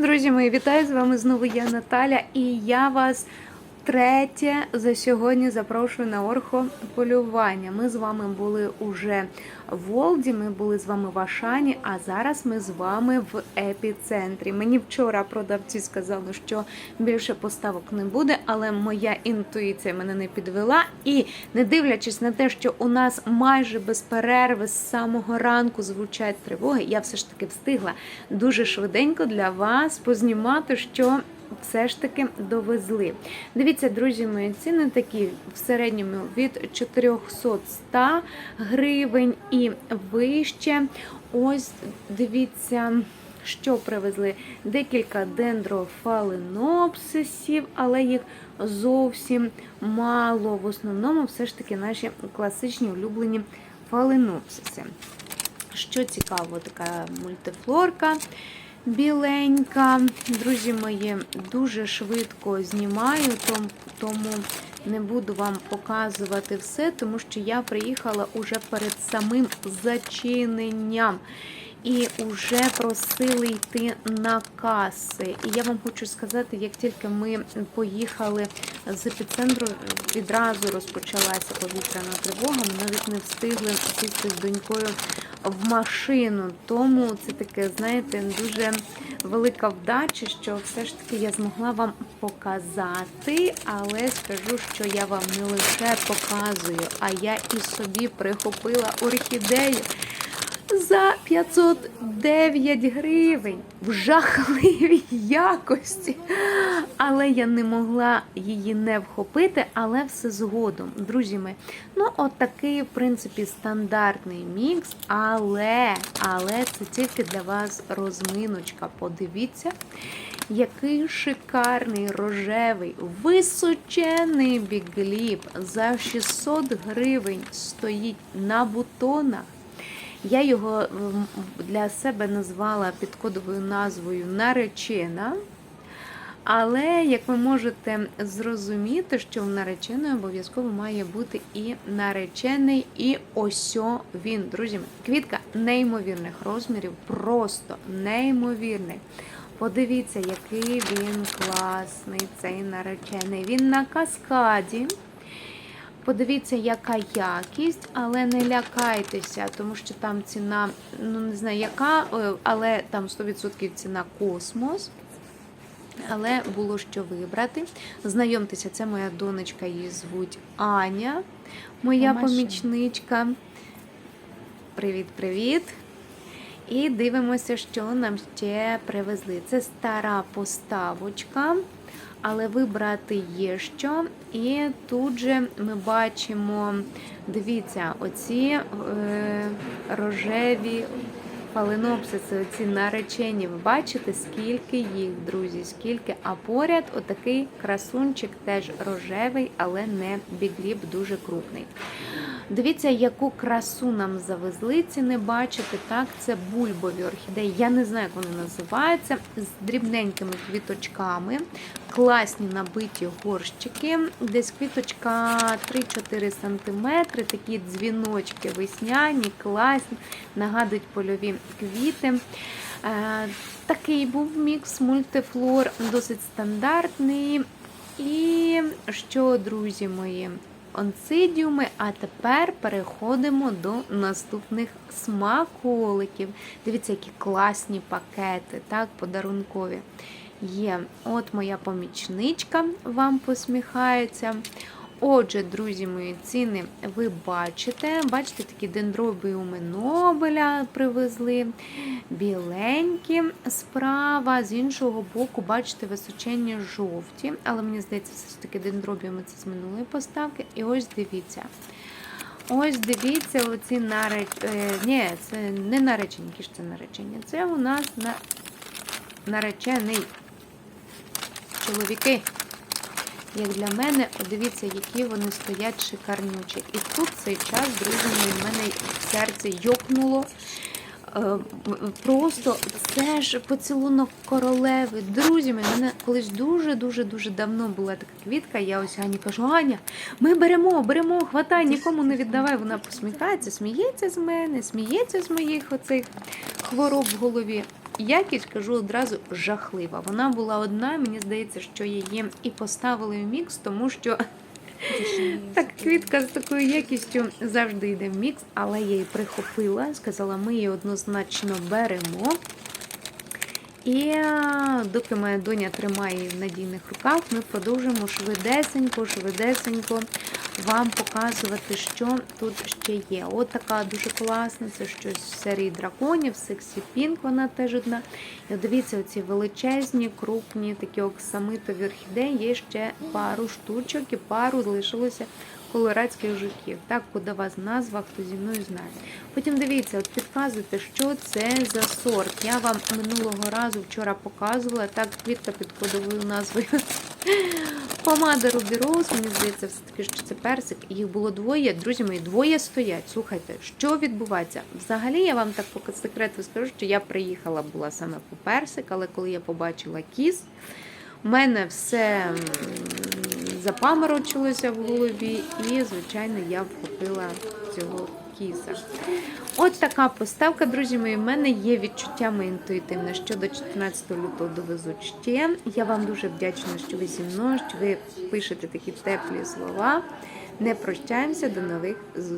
Друзі мої, вітаю з вами знову я Наталя, і я вас третє за сьогодні запрошую на орхополювання. Ми з вами були уже в Волді, ми були з вами в Ашані, а зараз ми з вами в епіцентрі. Мені вчора продавці сказали, що більше поставок не буде, але моя інтуїція мене не підвела. І не дивлячись на те, що у нас майже без перерви з самого ранку звучать тривоги, я все ж таки встигла дуже швиденько для вас познімати, що все ж таки довезли. Дивіться, друзі мої, ціни такі в середньому від 400 гривень і вище. Ось дивіться. Що привезли? Декілька дендрофаленопсисів, але їх зовсім мало. В основному все ж таки наші класичні улюблені фаленопсиси. Що цікаво, така мультифлорка біленька. Друзі мої, дуже швидко знімаю, тому не буду вам показувати все, тому що я приїхала уже перед самим зачиненням. І вже просили йти на каси. І я вам хочу сказати, як тільки ми поїхали з епіцентру, відразу розпочалася повітряна тривога. Ми навіть не встигли сісти з донькою в машину. Тому це таке, знаєте, дуже велика вдача, що все ж таки я змогла вам показати, але скажу, що я вам не лише показую, а я і собі прихопила орхідею. За 509 гривень в жахливій якості. Але я не могла її не вхопити, але все згодом. Друзі мої, ну от такий, в принципі, стандартний мікс, але, але це тільки для вас розминочка. Подивіться, який шикарний рожевий, височений бігліп за 600 гривень стоїть на бутонах. Я його для себе назвала під кодовою назвою наречена. Але як ви можете зрозуміти, що в нареченої обов'язково має бути і наречений, і осьо він. Друзі, квітка неймовірних розмірів, просто неймовірний. Подивіться, який він класний, цей наречений. Він на каскаді. Подивіться, яка якість, але не лякайтеся, тому що там ціна, ну не знаю яка, е, але там 100% ціна космос. Але було що вибрати. Знайомтеся, це моя донечка, її звуть Аня, моя помічничка. Привіт-привіт. І дивимося, що нам ще привезли. Це стара поставочка, але вибрати є що. І тут же ми бачимо, дивіться, оці е, рожеві фаленопсиси, оці наречені. Ви бачите, скільки їх, друзі, скільки. А поряд отакий красунчик теж рожевий, але не бігліп, дуже крупний. Дивіться, яку красу нам завезли. Ці не бачите, так? Це бульбові орхідеї. Я не знаю, як вони називаються. З дрібненькими квіточками. Класні набиті горщики. Десь квіточка 3-4 см. Такі дзвіночки весняні, класні, нагадують польові квіти. Е, Такий був мікс мультифлор, досить стандартний. І що, друзі мої? Онцидіуми. А тепер переходимо до наступних смаколиків. Дивіться, які класні пакети, так, подарункові. Є, от моя помічничка вам посміхається. Отже, друзі мої, ціни ви бачите. Бачите, такі дендробіуми Нобеля привезли, біленькі справа. З іншого боку, бачите, височенні жовті. Але мені здається, все ж таки дендробіуми це з минулої поставки. І ось дивіться. Ось дивіться, оці нареч... Е, ні, це не наречені, які ж це наречення. Це у нас на... наречений. Чоловіки. Як для мене, дивіться, які вони стоять шикарнючі. І тут цей час, друзі в мене серце йокнуло. Е, Просто це ж поцілунок королеви. Друзі, мене колись дуже-дуже дуже давно була така квітка. Я ось Ані кажу, Аня, ми беремо, беремо, хватай, нікому не віддавай. Вона посміхається, сміється з мене, сміється з моїх оцих хвороб в голові. Якість, кажу одразу, жахлива. Вона була одна, мені здається, що її і поставили в мікс, тому що так, квітка з такою якістю завжди йде в мікс, але я її прихопила, сказала, ми її однозначно беремо. І доки моя доня тримає її в надійних руках, ми продовжуємо швидесенько, швидесенько вам показувати, що тут ще є. От така дуже класна, це щось з серії драконів, Sexy Pink, вона теж одна. І дивіться, оці величезні, крупні, такі оксамитові орхідеї, є ще пару штучок і пару залишилося колорадських жуків. Так, кодова назва, хто зі мною знає. Потім дивіться, от підказуйте, що це за сорт. Я вам минулого разу вчора показувала, так, квітка під кодовою назвою. Помада Ruby мені здається, все-таки, що це персик. Їх було двоє. Друзі мої, двоє стоять. Слухайте, що відбувається? Взагалі, я вам так по секрету скажу, що я приїхала була саме по персик, але коли я побачила кіс, у мене все запаморочилося в голові, і, звичайно, я вхопила цього кіса. От така поставка, друзі мої. В мене є відчуття моє інтуїтивне, що до 14 лютого довезу ще. Я вам дуже вдячна, що ви зі мною, що ви пишете такі теплі слова. Не прощаємося до нових зустрічей.